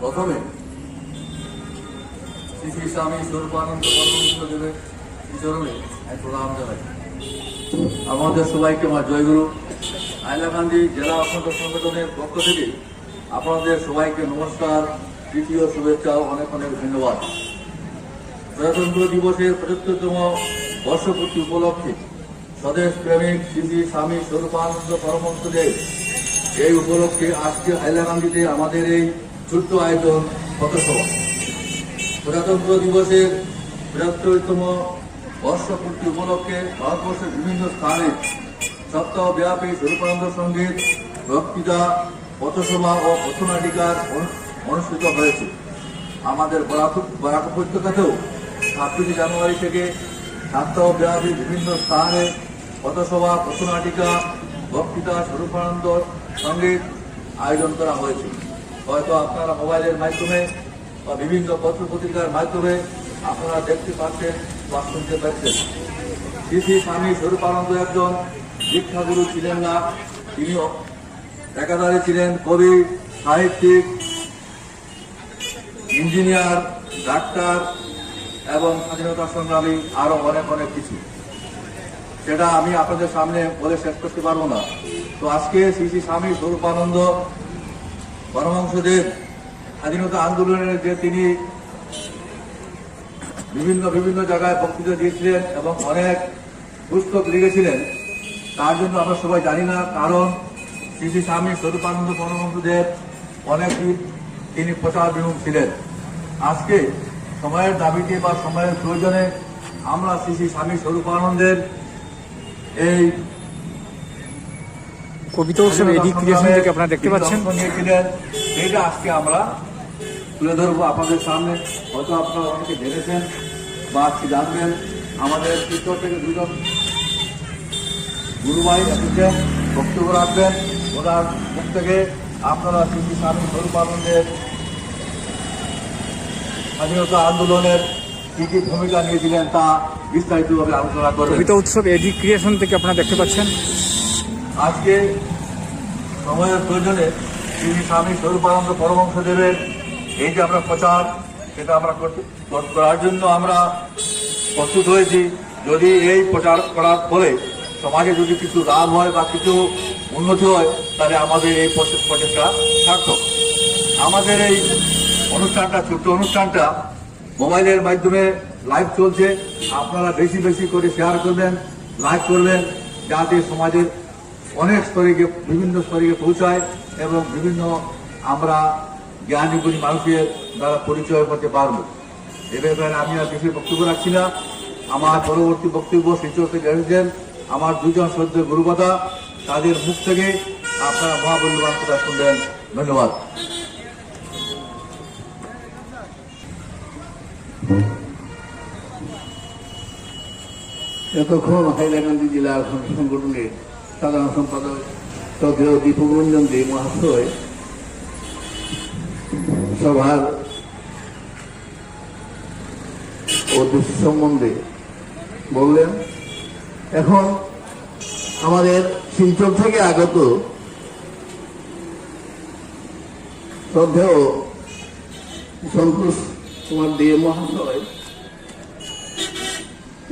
প্রথমে? শ্রী শ্রী স্বামী স্বরূপানন্দ পরমহংস দেবের চরণে এক প্রণাম জানাই। আমাদের সবাইকে আমার জয়গুরু হাইলাকান্দি জেলা অখণ্ড সংগঠনের পক্ষ থেকে আপনাদের সবাইকে নমস্কার তৃতীয় শুভেচ্ছা অনেক অনেক ধন্যবাদ। প্রজাতন্ত্র দিবসের পঁচাত্তরতম বর্ষপূর্তি উপলক্ষে স্বদেশ প্রেমিক শ্রী শ্রী স্বামী স্বরূপানন্দ পরমহংসদেব এই উপলক্ষে আজকে হাইলাকান্দিতে আমাদের এই ছোট্ট আয়োজন পথসভা প্রজাতন্ত্র দিবসের বৃহত্তরতম বর্ষপূর্তি উপলক্ষে ভারতবর্ষের বিভিন্ন স্থানে সপ্তাহব্যাপী স্বরূপানন্দ সংগীত বক্তৃতা পথসভা ও পথনাটিকার অনু- অনুষ্ঠিত হয়েছে। আমাদের বরাক বরাক উপত্যকাতেও ছাব্বিশে জানুয়ারি থেকে সপ্তাহব্যাপী বিভিন্ন স্থানে পথসভা পথনাটিকা বক্তৃতা স্বরূপানন্দ সংগীত আয়োজন করা হয়েছে। হয়তো আপনারা মোবাইলের মাধ্যমে বা বিভিন্ন পত্র পত্রিকার মাধ্যমে আপনারা দেখতে পাচ্ছেন বা শুনতে পাচ্ছেন। শ্রী স্বামী স্বরূপানন্দ একজন শিক্ষাগুরু ছিলেন না তিনি একাধারে ছিলেন কবি, সাহিত্যিক, ইঞ্জিনিয়ার, ডাক্তার এবং স্বাধীনতা সংগ্রামী আরও অনেক অনেক কিছু। সেটা আমি আপনাদের সামনে বলে শেষ করতে পারব না। তো আজকে শ্রী শ্রী স্বামী স্বরূপানন্দ পরমহংসদেব স্বাধীনতা আন্দোলনের যে তিনি বিভিন্ন বিভিন্ন জায়গায় বক্তৃতা দিয়েছিলেন এবং অনেক পুস্তক লিখেছিলেন, তার জন্য আমরা সবাই জানি না, কারণ শ্রী শ্রী স্বামী স্বরূপানন্দ পরমহংসদেব অনেক তিনি প্রচার বিমুখ ছিলেন। আজকে সময়ের দাবিতে বা সময়ের প্রয়োজনে আমরা শ্রী শ্রী স্বামী স্বরূপানন্দের এই কবিতা উৎসব এডি ক্রিয়েশন থেকে আপনারা দেখতে পাচ্ছেন। নিয়েছিলেন সেইটা আজকে আমরা তুলে ধরবো আপনাদের সামনে। হয়তো আপনারা অনেকে জেনেছেন বা আজকে জানবেন আমাদের শিক্ষক থেকে দুজন গুরুভাই এসেছেন বক্তব্য রাখবেন। ওনার মুখ থেকে আপনারা শ্রী স্বামী স্বরূপানন্দের স্বাধীনতা আন্দোলনের কি কি ভূমিকা নিয়েছিলেন তা বিস্তারিতভাবে আলোচনা করবেন। কবিতা উৎসব এডি ক্রিয়েশন থেকে আপনারা দেখতে পাচ্ছেন। আজকে সময়ের প্রয়োজনে তিনি স্বামী স্বরূপানন্দ পরমংসদেবের এই যে আমরা প্রচার, সেটা আমরা করার জন্য আমরা প্রস্তুত হয়েছি। যদি এই প্রচার করার ফলে সমাজে যদি কিছু লাভ হয় বা কিছু উন্নতি হয়, তাহলে আমাদের এই প্রচে- প্রচেষ্টা সার্থক। আমাদের এই অনুষ্ঠানটা, ছোট্ট অনুষ্ঠানটা মোবাইলের মাধ্যমে লাইভ চলছে। আপনারা বেশি বেশি করে শেয়ার করবেন লাইক করবেন, যাতে সমাজের অনেক স্তরে গিয়ে বিভিন্ন স্তরে গিয়ে পৌঁছায় এবং বিভিন্ন আমরা জ্ঞানী গুণী মানুষের দ্বারা পরিচয় করতে পারব। এ ব্যাপারে আমি আর বেশি বক্তব্য রাখছি না। আমার পরবর্তী বক্তব্য শিক্ষক থেকে আমার দুজন সদ্য গুরুপতা তাদের মুখ থেকে আপনারা মহাবল্যবান কথা শুনবেন। ধন্যবাদ। এতক্ষণ হাইলাকান্দি জেলা সংগঠনের সাধারণ সম্পাদক শ্রদ্ধেয় দীপরঞ্জন দে মহাশয় সভার উদ্দেশ্য সম্বন্ধে বললেন, এখন আমাদের শিলচর থেকে আগত শ্রদ্ধেয় সন্তোষ কুমার দে মহাশয়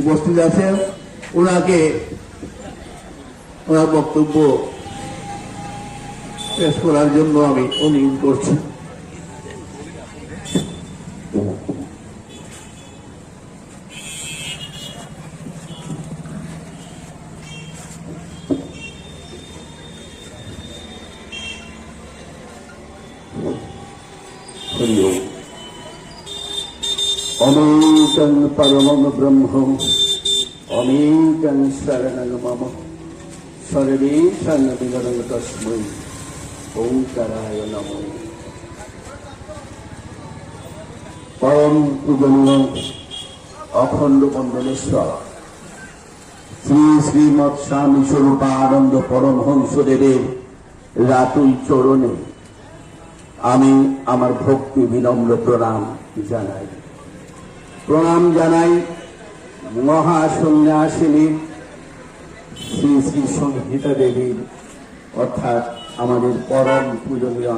উপস্থিত আছেন। ওনাকে ওনার বক্তব্য পেশ করার জন্য আমি অনুরোধ করছি। অমেকং পরমং ব্রহ্ম অমেকং শরণং মম। পরম অখণ্ড মণ্ডলেশ্বর শ্রী শ্রীমৎ স্বামী স্বরূপানন্দ পরমহংসদেবের রাতুল চরণে আমি আমার ভক্তি বিনম্র প্রণাম জানাই। প্রণাম জানাই মহাসন্ন্যাসিনী শ্রী শ্রী সংহিতা দেবীর, অর্থাৎ আমাদের পরম পূজনীয়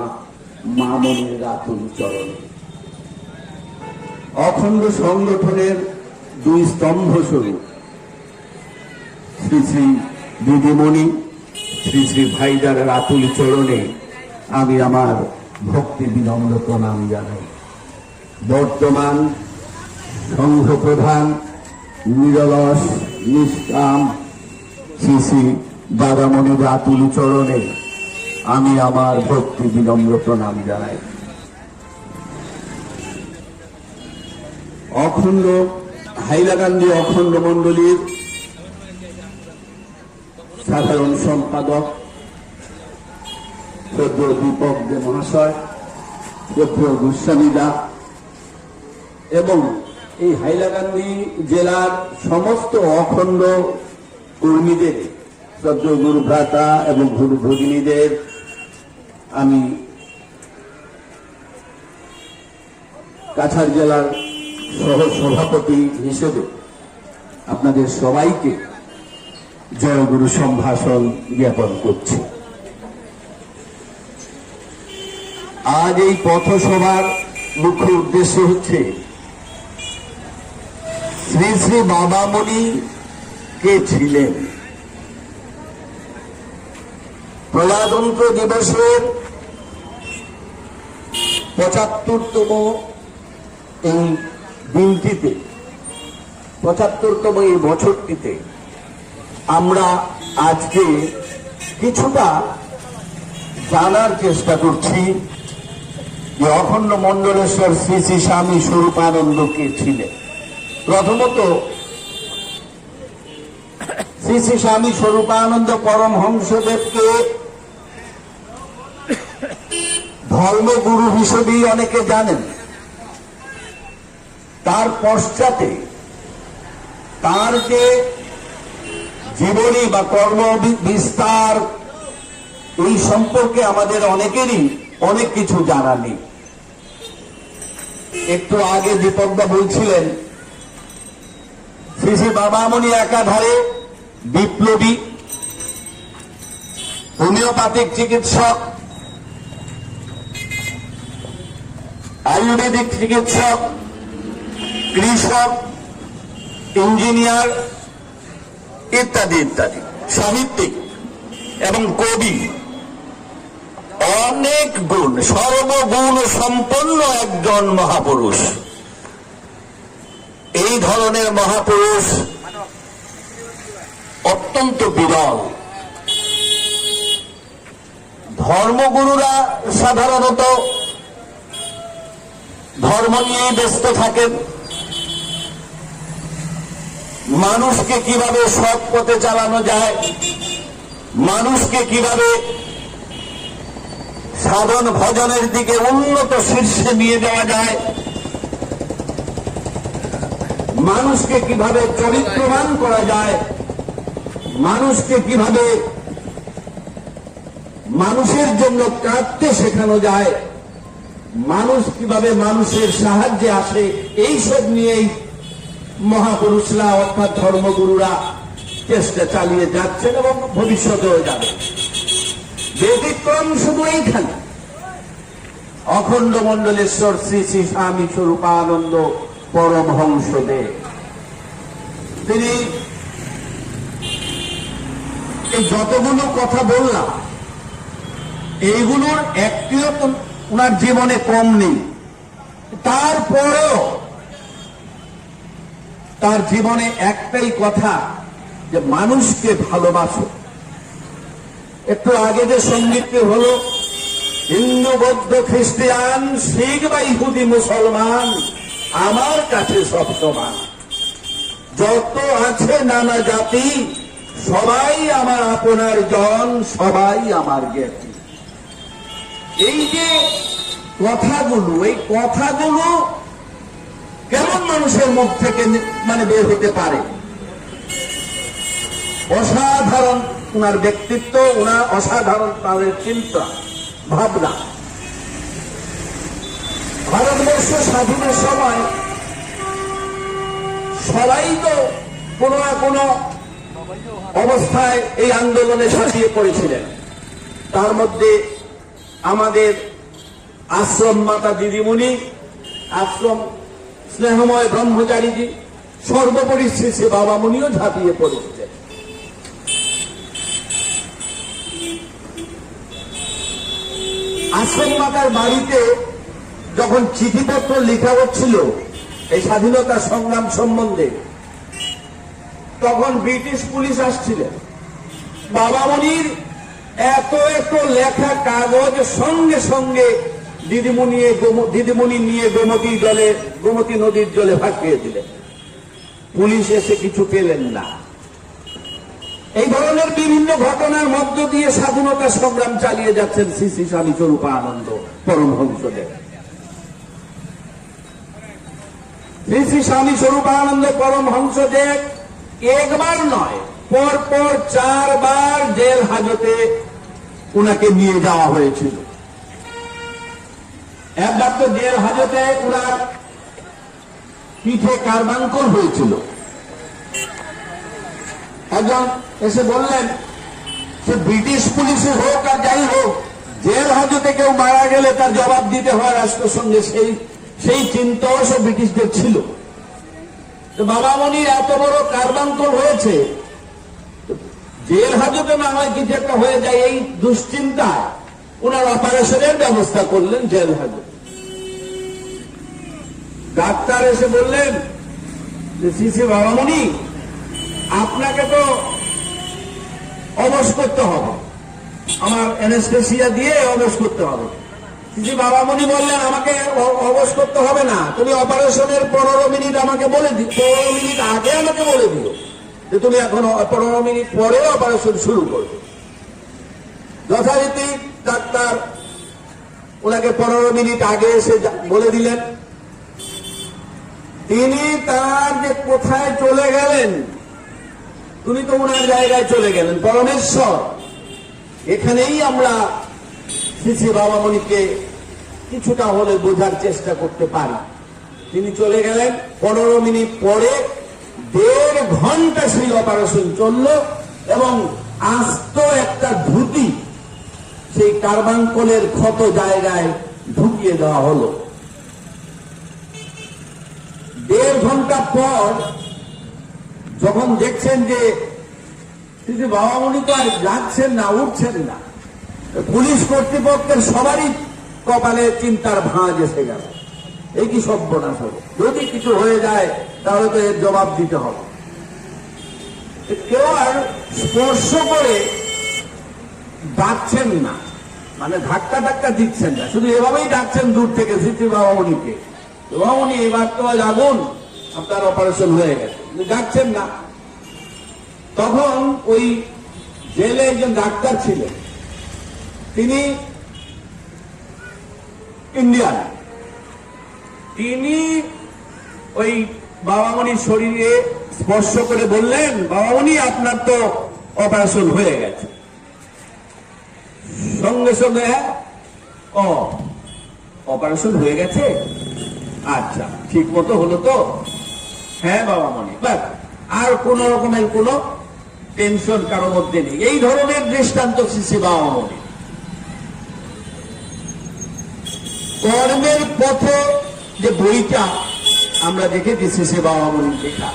মামনির রাতুল চরণে। অখণ্ড সংগঠনের দুই স্তম্ভ স্বরূপ। শ্রী শ্রী দিদিমণি, শ্রী শ্রী ভাইদার রাতুল চরণে আমি আমার ভক্তি বিনম্র প্রণাম জানাই। বর্তমান সংঘ প্রধান নিরলস, নিষ্কাম শ্রী শ্রী দাদামণি রাতুল চরণে আমি আমার ভক্তি বিনম্র প্রণাম জানাই। অখণ্ড, হাইলাকান্দি অখণ্ড মণ্ডলীর সাধারণ সম্পাদক, সদ্য দীপক দে মহাশয় সদ্য গোস্বামীদা এবং এই হাইলাকান্দি জেলার সমস্ত অখণ্ড কর্মীদের শ্রদ্ধ গুরু ভ্রাতা এবং গুরু ভগিনীদের আমি কাছাড় জেলার সহ সভাপতি হিসেবে আপনাদের সবাইকে জয়গুরু সম্ভাষণ জ্ঞাপন করছি। আজ এই পথসভার মুখ্য উদ্দেশ্য হচ্ছে শ্রী শ্রী বাবামণি কে ছিলেন? প্রজাতন্ত্র দিবসের পঁচাত্তরতম এই দিনটিতে, পঁচাত্তরতম এই বছরটিতে আমরা আজকে কিছুটা জানার চেষ্টা করছি যে অখণ্ড মণ্ডলেশ্বর শ্রী শ্রী স্বামী স্বরূপানন্দ কে ছিলেন। প্রথমত শ্রী শ্রী স্বামী স্বরূপানন্দ পরমহংসদেবকে ধর্মগুরু হিসেবেই অনেকে জানেন। তার পশ্চাতে তার যে জীবনী বা কর্ম বিস্তার, এই সম্পর্কে আমাদের অনেকেরই অনেক কিছু জানা নেই। একটু আগে দীপকদা বলছিলেন, শ্রী শ্রী বাবামণি একাধারে বিপ্লবী, হোমিওপ্যাথিক চিকিৎসক, আয়ুর্বেদিক চিকিৎসক, কৃষক, ইঞ্জিনিয়ার ইত্যাদি ইত্যাদি, সাহিত্যিক এবং কবি। অনেক গুণ, সর্বগুণ সম্পন্ন একজন মহাপুরুষ। এই ধরনের মহাপুরুষ অত্যন্ত বিরল। ধর্মগুরুরা সাধারণত ধর্ম নিয়ে ব্যস্ত থাকেন। মানুষকে কীভাবে সৎ পথে চালানো যায়, মানুষকে কীভাবে সাধন ভজনের দিকে উন্নত শীর্ষে নিয়ে যাওয়া যায়, মানুষকে কীভাবে চরিত্রবান করা যায় মানুষকে কীভাবে মানুষের জন্য কাঁদতে শেখানো যায়, মানুষ কীভাবে মানুষের সাহায্যে আসে, এইসব নিয়েই মহাপুরুষরা অর্থাৎ ধর্মগুরুরা চেষ্টা চালিয়ে যাচ্ছেন এবং ভবিষ্যতেও যাবে। ব্যতিক্রম শুধু এইখানে। অখণ্ড মণ্ডলেশ্বর শ্রী শ্রী স্বামী স্বরূপানন্দ পরমহংসদেব। তিনি এই যতগুলো কথা বললাম, এইগুলোর একটিও তো ওনার জীবনে কম নেই। তারপরেও তার জীবনে একটাই কথা, যে মানুষকে ভালোবাসো। একটু আগে যে সঙ্গীতটি হলো, হিন্দু, বৌদ্ধ, খ্রিস্টান, শিখ বা ইহুদি, মুসলমান, আমার কাছে সব সমান। যত আছে নানা জাতি সবাই আমার আপনার জন, সবাই আমার জ্ঞাতি। এই যে কথাগুলো, এই কথাগুলো কেমন মানুষের মুখ থেকে মানে বের হতে পারে? অসাধারণ ওনার ব্যক্তিত্ব ওনার অসাধারণ তাদের চিন্তা, ভাবনা। ভারতবর্ষ স্বাধীনের সময় সবাই তো কোনো না কোনো অবস্থায় এই আন্দোলনে ঝাঁপিয়ে পড়েছিলেন। তার মধ্যে আমাদের আশ্রম মাতা দিদিমণি, আশ্রম স্নেহময় ব্রহ্মচারীজি, সর্বোপরি শ্রী শ্রী বাবামণিও ঝাঁপিয়ে পড়েছিলেন। আশ্রম মাতার বাড়িতে যখন চিঠিপত্র লেখা হচ্ছিল, এই স্বাধীনতা সংগ্রাম সম্বন্ধে তখন ব্রিটিশ পুলিশ আসছিলেন বাবামণির এত এত লেখা কাগজ সঙ্গে সঙ্গে দিদিমণি দিদিমণি নিয়ে গোমতী জলে, গোমতী নদীর জলে ভাসিয়ে দিলেন। পুলিশ এসে কিছু পেলেন না। এই ধরনের বিভিন্ন ঘটনার মধ্য দিয়ে স্বাধীনতা সংগ্রাম চালিয়ে যাচ্ছেন শ্রী শ্রী স্বামী স্বরূপানন্দ পরমহংসদেব। শ্রী শ্রী স্বামী স্বরূপানন্দ পরমহংসদেব একবার নয় পর চারবার জেল হাজতে উনাকে নিয়ে যাওয়া হয়েছিল। একবার তো জেল হাজতে উনার পিঠে কারবাঙ্কর হয়েছিল। একজন এসে বললেন, সে ব্রিটিশ পুলিশে হোক আর যাই হোক, জেল হাজতে কেউ মারা গেলে তার জবাব দিতে হয় রাষ্ট্রের সঙ্গে সেই সেই চিন্তাও সে ব্রিটিশদের ছিল। তো বাবামণির এত বড় কার্বান্তর হয়েছে। জেল হাজতে না হয় কিছু একটা হয়ে যায়, এই দুশ্চিন্তায় ওনার অপারেশনের ব্যবস্থা করলেন জেল হাজতে। ডাক্তার এসে বললেন যে শ্রী বাবামণি আপনাকে তো অবশ করতে হবে। আমার এনেস্থেসিয়া দিয়ে অবশ করতে হবে। শ্রী বাবামণি বললেন, আমাকে অবশ করতে হবে না। তুমি অপারেশনের পনেরো মিনিট আমাকে বলে দিও পনেরো মিনিট আগে আমাকে বলে দিও। যে তুমি এখন পনেরো মিনিট পরে অপারেশন শুরু করবে। যথারীতি ডাক্তার ওনাকে পনেরো মিনিট আগে এসে বলে দিলেন। তিনি তার যে কোথায় চলে গেলেন, তুমি তো ওনার জায়গায় চলে গেলেন, পরমেশ্বর। এখানেই আমরা শ্রী বাবামণিকে কিছুটা হলে বোঝার চেষ্টা করতে পারি। তিনি চলে গেলেন। পনেরো মিনিট পরে দেড় ঘণ্টা সেই অপারেশন চলল এবং আস্ত একটা ধুতি সেই কার্বাঙ্কলের ক্ষত জায়গায় ঢুকিয়ে দেওয়া হলো। দেড় ঘণ্টা পর যখন দেখছেন যে বাবামণি তো আর যাচ্ছেন না, উঠছেন না পুলিশ কর্তৃপক্ষের সবারই কপালে চিন্তার ভাঁজ এসে গেল। এই কি সর্বনাশ হবে যদি কিছু হয়ে যায়, তাহলে তো এর জবাব দিতে হবে। কেউ আর স্পর্শ করে ডাকছেন না। মানে ধাক্কা ধাক্কা দিচ্ছেন না। শুধু এভাবেই ডাকছেন দূর থেকে স্মৃতি বাবামণিকে। বাবামণি, এবার তো আজ আগুন। আপনার অপারেশন হয়ে গেছে। ডাকছেন না। তখন ওই জেলে একজন ডাক্তার ছিলেন। তিনি ইন্ডিয়ান তিনি ওই বাবামণির শরীরে স্পর্শ করে বললেন, বাবামণি, আপনার তো অপারেশন হয়ে গেছে। সঙ্গে সঙ্গে, ও অপারেশন হয়ে গেছে? আচ্ছা ঠিক মতো হলো তো? হ্যাঁ বাবা মনে আর কোন রকমের কোন টেনশন কারও মধ্যে নেই। এই ধরনের দৃষ্টান্ত শিশি বাবা মনে কর্মের পথে যে বইটা আমরা দেখেছি শিশি বাবা মনি লেখা।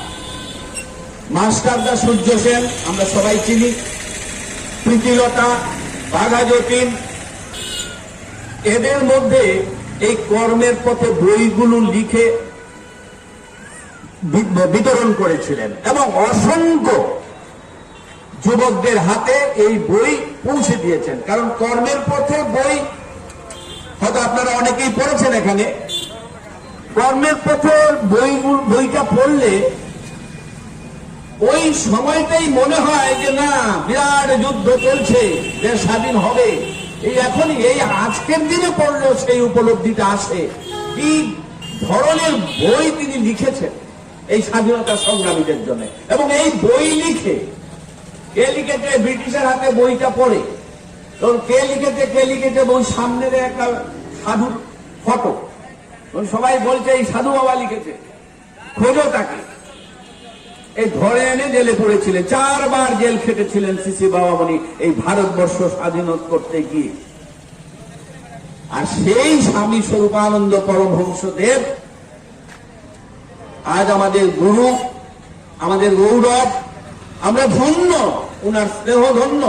মাস্টারদা সূর্য সেন, আমরা সবাই চিনি। প্রীতিলতা, বাঘা যতীন। এদের মধ্যে এই কর্মের পথে বইগুলো লিখে বিতরণ করেছিলেন এবং অসংখ্য যুবকদের হাতে এই বই পৌঁছে দিয়েছেন। কারণ কর্মের পথে বই হয়তো আপনারা অনেকেই পড়েছেন এখানে। কর্মের পথে বই, বইটা পড়লে ওই সময়টাই মনে হয় যে, না, বিরাট যুদ্ধ চলছে, দেশ স্বাধীন হবে। এই এখনই, এই আজকের দিনে পড়লেও সেই উপলব্ধিটা আসে। কি ধরনের বই তিনি লিখেছেন এই স্বাধীনতা সংগ্রামীদের জন্য? এবং এই বই লিখে কে লিখেছে? ব্রিটিশের হাতে বইটা পড়ে। তখন কে লিখেছে কে লিখেছে বই সামনে একটা সাধুর ফটো। সবাই বলছে, এই সাধু বাবা লিখেছে, খোঁজো তাকে। এই ধরে এনে জেলে পড়েছিলেন। চারবার জেল খেটেছিলেন সিসি বাবামণি এই ভারতবর্ষ স্বাধীন করতে গিয়ে। আর সেই স্বামী স্বরূপানন্দ পরমহংসদেব, আজ আমাদের গুরু, আমাদের গৌরব, আমরা ধন্য, উনার স্নেহ ধন্য।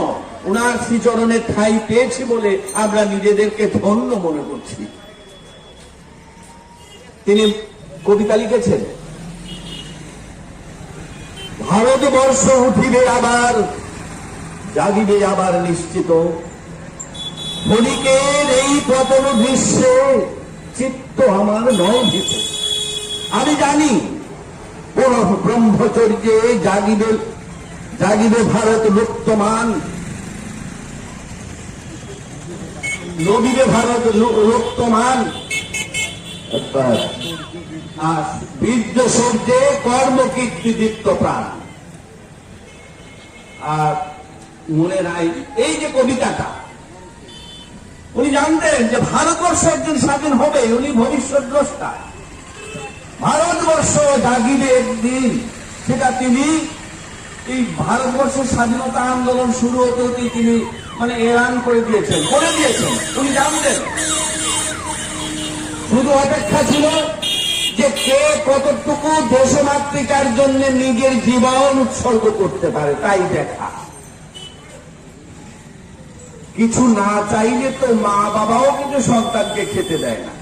উনার শ্রীচরণের ঠাই পেয়েছি বলে আমরা নিজেদেরকে ধন্য মনে করছি। তিনি কবিতা লিখেছেন, ভারতবর্ষ উঠিবে আবার, জাগিবে আবার নিশ্চিত। ক্ষণিকের এই পতন দৃশ্যে চিত্ত আমার নয় ভীত আমি জানি ব্রহ্মচর্যে জাগিবে জাগিবে ভারত মুক্তমান নবীবে ভারত রক্তমান আর বীর্য সূর্যে কর্মকীর্তি দীপ্ত প্রাণ। আর মনে নাই এই যে কবিতাটা উনি জানতেন যে ভারতবর্ষ একদিন স্বাধীন হবে উনি ভবিষ্যৎ দ্রষ্টা ভারতবর্ষ জাগিবে একদিন সেটা তিনি এই ভারতবর্ষের স্বাধীনতা আন্দোলন শুরু হতে হতেই তিনি মানে এলান করে দিয়েছেন। করে দিয়েছেন। উনি জানতেন। শুধু অপেক্ষা ছিল যে কে কতটুকু দেশমাতৃকার জন্য নিজের জীবন উৎসর্গ করতে পারে, তাই দেখা। কিছু না চাইলে তো মা বাবাও কিন্তু সন্তানকে খেতে দেয় না।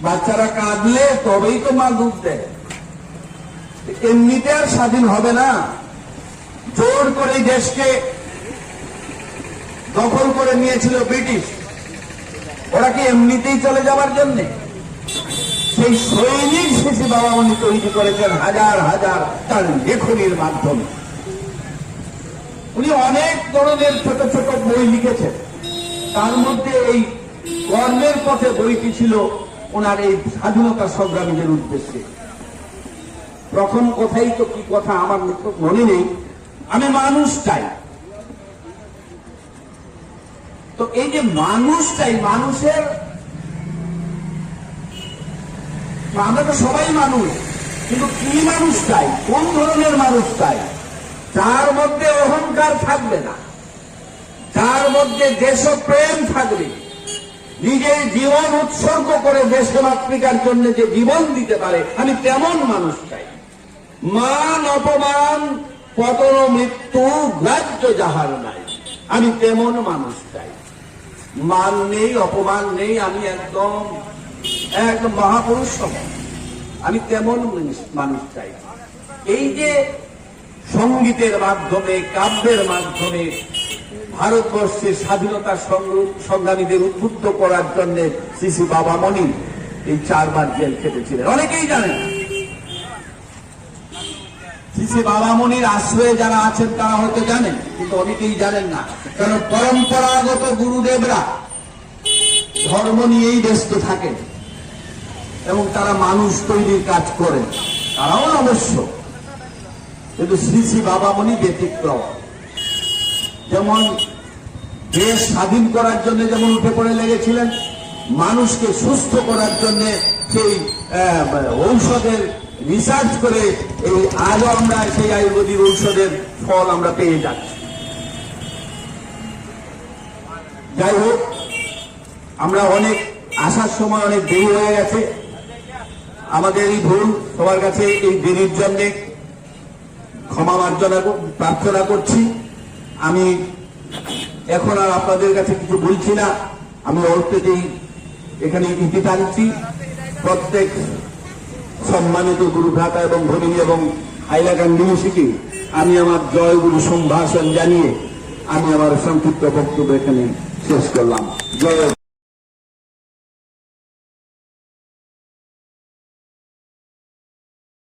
বাচ্চারা কাঁদলে তবেই তো মা দুধ দেয়। এমনিতে আর স্বাধীন হবে না। জোর করে দেশকে দখল করে নিয়েছিল ব্রিটিশ। ওরা কি এমনিতেই চলে যাওয়ার জন্যে? সেই সৈনিক শিশু বাবা উনি তৈরি করেছেন হাজার হাজার তার লেখনির মাধ্যমে। উনি অনেক ধরনের ছোট ছোট বই লিখেছেন। তার মধ্যে এই কর্মের পথে বইটি ছিল ওনার এই স্বাধীনতা সংগ্রামীদের উদ্দেশ্যে। প্রথম কথাই তো কি কথা আমার মনে নেই। আমি মানুষ চাই। তো এই যে মানুষ চাই মানুষের আমরা তো সবাই মানুষ, কিন্তু কি মানুষ চাই কোন ধরনের মানুষ চাই যার মধ্যে অহংকার থাকবে না। যার মধ্যে দেশপ্রেম থাকবে। নিজের জীবন উৎসর্গ করে দেশমাতৃকার জন্য যে জীবন দিতে পারে, আমি তেমন মানুষ চাই মান অপমান, পতন মৃত্যু গ্রাহ্য যাহার নাই, আমি তেমন মানুষ চাই মান নেই, অপমান নেই, আমি একদম, এক মহাপুরুষ। আমি তেমন মানুষ- চাই। এই যে সঙ্গীতের মাধ্যমে, কাব্যের মাধ্যমে, ভারতবর্ষের স্বাধীনতা সংগ্র- সংগ্রামীদের উদ্বুদ্ধ করার জন্য শ্রী বাবা মণি এই চারবার জেল খেটেছিলেন। অনেকেই জানেন না। শ্রী শ্রী বাবা মনির আশ্রয়ে যারা আছেন তারা হয়তো জানেন, কিন্তু অনেকেই জানেন না। কারণ পরম্পরাগত গুরুদেবরা ধর্ম নিয়েই ব্যস্ত থাকেন এবং তারা মানুষ তৈরির কাজ করেন। তারাও অবশ্য কিন্তু শ্রী শ্রী বাবামণি ব্যতিক্রম। যেমন দেশ স্বাধীন করার জন্য যেমন উঠে পড়ে লেগেছিলেন, মানুষকে সুস্থ করার জন্য সেই ঔষধের রিসার্চ করে এই আজও আমরা সেই আয়ুর্বেদিক ঔষধের ফল আমরা পেয়ে যাচ্ছি। যাই হোক, আমরা অনেক আসার সময় অনেক দেরি হয়ে গেছে। আমাদের এই ভুল, সবার কাছে এই দেরির জন্যে ক্ষমা মার্জনা প্রার্থনা করছি। আমি এখন আর আপনাদের কাছে কিছু বলছি না। আমি অল্পতেই এখানে ইতি টানছি। প্রত্যেক সম্মানিত গুরু ভ্রাতা এবং ভগিনী এবং হাইলাকান নিবাসীকে আমি আমার জয় গুরু সম্ভাষণ জানিয়ে আমি আমার সংক্ষিপ্ত বক্তব্য এখানে শেষ করলাম। জয়।